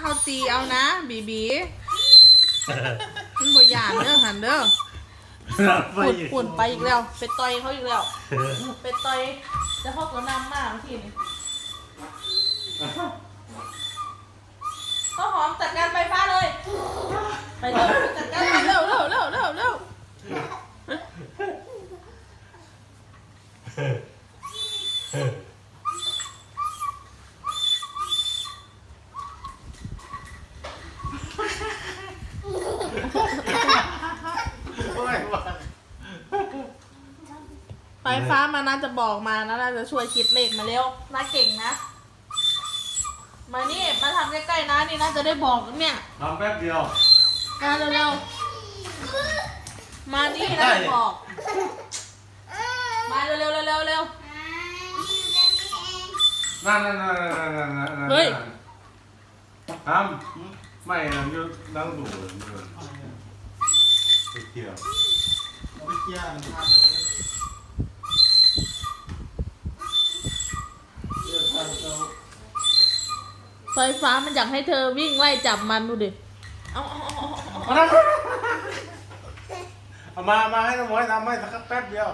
เขาตีเอานะ บีบีมันบ่หยานเด้อหันเด้อไปปุ่นอยู่ปุ่นไปอีกแล้วไปต่อยเขาอีกแล้วไปต่อยจะเขาก็นำมากทีนี้ข้าวหอมจัดการไฟฟ้าเลย ไปเร็วจัดการไปเร็วเร็วเร็วเร็วเร็ว โอ้ยว่าไฟฟ้ามาน่าจะบอกมานะน่าจะช่วยคิดเลขมาเร็วน่าเก่งนะ มานี่มาทำใกล้ๆนะนี่น่าจะได้บอกเนี่ยทำแป๊บเดียว มาเร็วๆมานี่นะบอก มาเร็วๆเร็วๆเร็ว นั่นนั่นนั่นนั่นนั่นนั่นนั่นเฮ้ย ทำ ไม่นะอยู่นั่งดูเลยไปเที่ยวไปเกี่ยมันทำเดี๋ยวทำเอาไฟฟ้ามันอยากให้เธอวิ่งไล่จับมันดูดิ เอาเอาเอาเอาเอานะเอามา มาให้น้องหมวยทำให้สักแป๊บเดียว